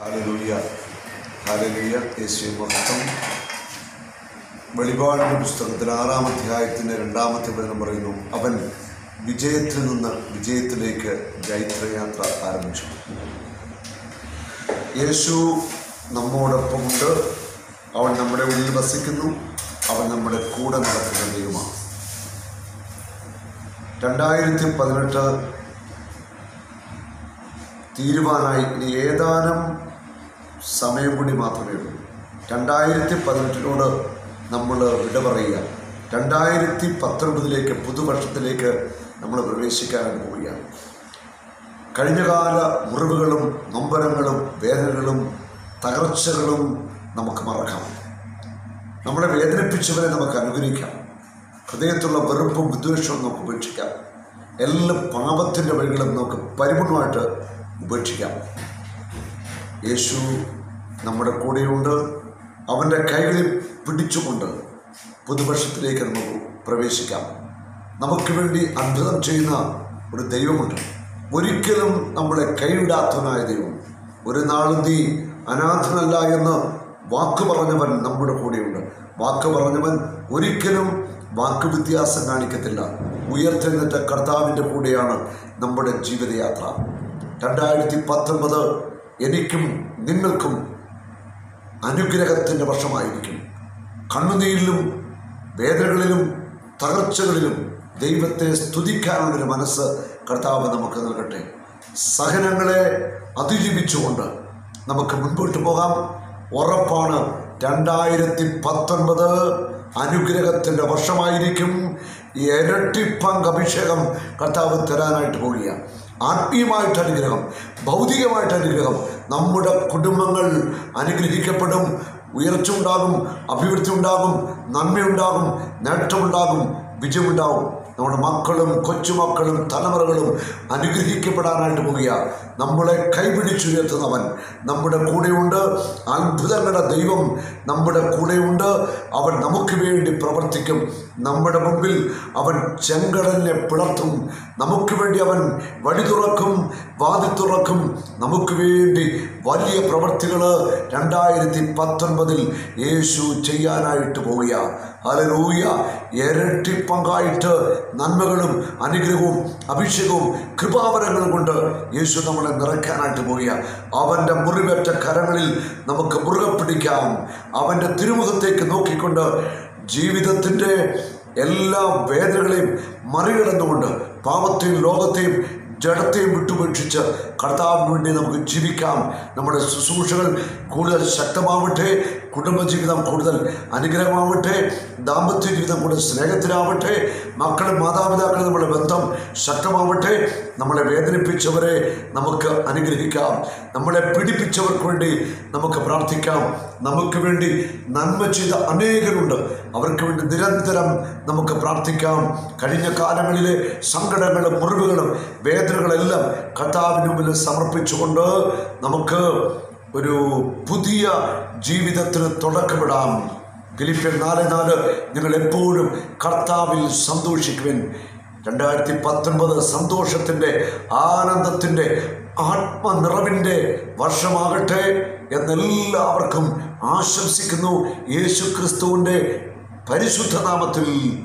Hallelujah hallelujah യേശുവെ മഹത്വം വെളിപാടിന്റെ പുസ്തകത്തിൽ ആറാം അധ്യായത്തിന്റെ രണ്ടാമത്തെ വചനം പറയുന്നു അവൻ വിജയത്തിൽ നിന്ന് വിജയത്തിലേക്ക് ജൈത്രയാത്ര ആരംഭിച്ചു. യേശു നമ്മോടൊപ്പമുണ്ട് അവൻ നമ്മുടെ ഉള്ളിൽ വസിക്കുന്നു. അവൻ നമ്മുടെ കൂടെ നടക്കുന്ന ദൈവമാണ്. രണ്ടായിരത്തി പതിനെട്ട് തീരുവാനായി ഇനി ഏതാനും സമയം കൂടി മാത്രമേ ഉള്ളൂ. രണ്ടായിരത്തി പതിനെട്ടിനോട് നമ്മൾ വിട പറയുക. രണ്ടായിരത്തി പത്തൊൻപതിലേക്ക് പുതുവർഷത്തിലേക്ക് നമ്മൾ പ്രവേശിക്കാൻ പോവുകയാണ്. കഴിഞ്ഞകാല മുറിവുകളും നൊമ്പരങ്ങളും വേദനകളും തകർച്ചകളും നമുക്ക് മറക്കാം. നമ്മളെ വേദനിപ്പിച്ചവരെ നമുക്ക് അനുഗ്രഹിക്കാം. ഹൃദയത്തുള്ള വെറുപ്പും വിദ്വേഷവും നമുക്ക് ഉപേക്ഷിക്കാം. എല്ലാ പാപത്തിന്റെ വഴികളും നമുക്ക് പരിപൂർണമായിട്ട് ഉപേക്ഷിക്കാം. യേശു നമ്മുടെ കൂടെയുണ്ട്. അവന്റെ കൈകളിൽ പിടിച്ചുകൊണ്ട് പുതുവർഷത്തിലേക്ക് നമുക്ക് പ്രവേശിക്കാം. നമുക്ക് വേണ്ടി അത്ഭുതം ചെയ്യുന്ന ഒരു ദൈവമുണ്ട്. ഒരിക്കലും നമ്മളെ കൈവിടാത്തവനായ ദൈവം. ഒരു നാളും നീ അനാഥനല്ല എന്ന് വാക്ക് പറഞ്ഞവൻ നമ്മുടെ കൂടെയുണ്ട്. വാക്ക് പറഞ്ഞവൻ ഒരിക്കലും വാക്ക് വ്യത്യാസം കാണിക്കത്തില്ല. ഉയർത്തെഴുന്നേറ്റ കർത്താവിന്റെ കൂടെയാണ് നമ്മുടെ ജീവിതയാത്ര. രണ്ടായിരത്തി പത്തൊൻപത് എനിക്കും നിങ്ങൾക്കും അനുഗ്രഹത്തിന്റെ വർഷമായിരിക്കും കണ്ണുനീരിലും വേദനകളിലും തകർച്ചകളിലും ദൈവത്തെ സ്തുതിക്കാനുള്ളൊരു മനസ്സ് കർത്താവ് നമുക്ക് നൽകട്ടെ. സഹനങ്ങളെ അതിജീവിച്ചുകൊണ്ട് നമുക്ക് മുൻപോട്ട് പോകാം. ഉറപ്പാണ് രണ്ടായിരത്തി പത്തൊൻപത് അനുഗ്രഹത്തിന്റെ വർഷമായിരിക്കും. ഇരട്ടി പങ്ക് അഭിഷേകം കർത്താവ് തരാനായിട്ട് പോവുകയാണ്. ആത്മീയമായിട്ട് അനുഗ്രഹം ഭൗതികമായിട്ട് അനുഗ്രഹം. നമ്മുടെ കുടുംബങ്ങൾ അനുഗ്രഹിക്കപ്പെടും ഉയർച്ച ഉണ്ടാകും അഭിവൃദ്ധി ഉണ്ടാകും നന്മയുണ്ടാകും നേട്ടമുണ്ടാകും വിജയമുണ്ടാകും. നമ്മുടെ മക്കളും കൊച്ചുമക്കളും തലമുറകളും അനുഗ്രഹിക്കപ്പെടാനായിട്ട് പോവുക നമ്മളെ കൈപിടിച്ചുയർത്തുന്നവൻ നമ്മുടെ കൂടെയുണ്ട്. അത്ഭുതങ്ങളുടെ ദൈവം നമ്മുടെ കൂടെയുണ്ട്. അവൻ നമുക്ക് വേണ്ടി പ്രവർത്തിക്കും. നമ്മുടെ മുമ്പിൽ അവൻ ചെങ്കടലിനെ പിളർത്തും. നമുക്ക് വേണ്ടി അവൻ വഴി തുറക്കും വാതി തുറക്കും. നമുക്ക് വേണ്ടി വലിയ പ്രവർത്തികൾ രണ്ടായിരത്തി പത്തൊൻപതിൽ യേശു ചെയ്യാനായിട്ട് പോവുക അലലൂയ ഇരട്ടി പങ്കായിട്ട് നന്മകളും അനുഗ്രഹവും അഭിഷേകവും കൃപാവരങ്ങളും കൊണ്ട് യേശു നമ്മളെ നിറയ്ക്കാനായിട്ട് പോവുക അവന്റെ മുറിവേറ്റ കരങ്ങളിൽ നമുക്ക് മുറുകെ പിടിക്കാം. അവന്റെ തിരുമുഖത്തേക്ക് നോക്കിക്കൊണ്ട് ജീവിതത്തിന്റെ എല്ലാ വേദനകളെയും മറികടന്നുകൊണ്ട് പാപത്തെയും ലോകത്തെയും ജഡത്തെയും വിട്ടുപേക്ഷിച്ച് കർത്താവിന് വേണ്ടി നമുക്ക് ജീവിക്കാം. നമ്മുടെ ശുശ്രൂഷകൾ കൂടുതൽ ശക്തമാവട്ടെ. കുടുംബജീവിതം കൂടുതൽ അനുഗ്രഹമാവട്ടെ ദാമ്പത്യ ജീവിതം കൂടുതൽ സ്നേഹത്തിലാവട്ടെ മക്കളും മാതാപിതാക്കളും നമ്മുടെ ബന്ധം ശക്തമാവട്ടെ നമ്മളെ വേദനിപ്പിച്ചവരെ നമുക്ക് അനുഗ്രഹിക്കാം നമ്മളെ പീഡിപ്പിച്ചവർക്ക് വേണ്ടി നമുക്ക് പ്രാർത്ഥിക്കാം നമുക്ക് വേണ്ടി നന്മ ചെയ്ത അനേകരുണ്ട് അവർക്ക് വേണ്ടി നിരന്തരം നമുക്ക് പ്രാർത്ഥിക്കാം. കഴിഞ്ഞ കാലങ്ങളിലെ സങ്കടങ്ങളും മുറിവുകളും വേദനകളെല്ലാം കർത്താവിന് മുമ്പിൽ സമർപ്പിച്ചുകൊണ്ട് നമുക്ക് ഒരു പുതിയ ജീവിതത്തിന് തുടക്കമിടാം. ഫിലിപ്പിയൻ നാല് നാല് നിങ്ങൾ എപ്പോഴും കർത്താവിൽ സന്തോഷിക്കുവിൻ. രണ്ടായിരത്തി പത്തൊൻപത് സന്തോഷത്തിന്റെ ആനന്ദത്തിന്റെ ആത്മനിറവിന്റെ വർഷമാകട്ടെ എന്നെല്ലാവർക്കും ആശംസിക്കുന്നു. യേശു ക്രിസ്തുവിന്റെ പരിശുദ്ധ നാമത്തിൽ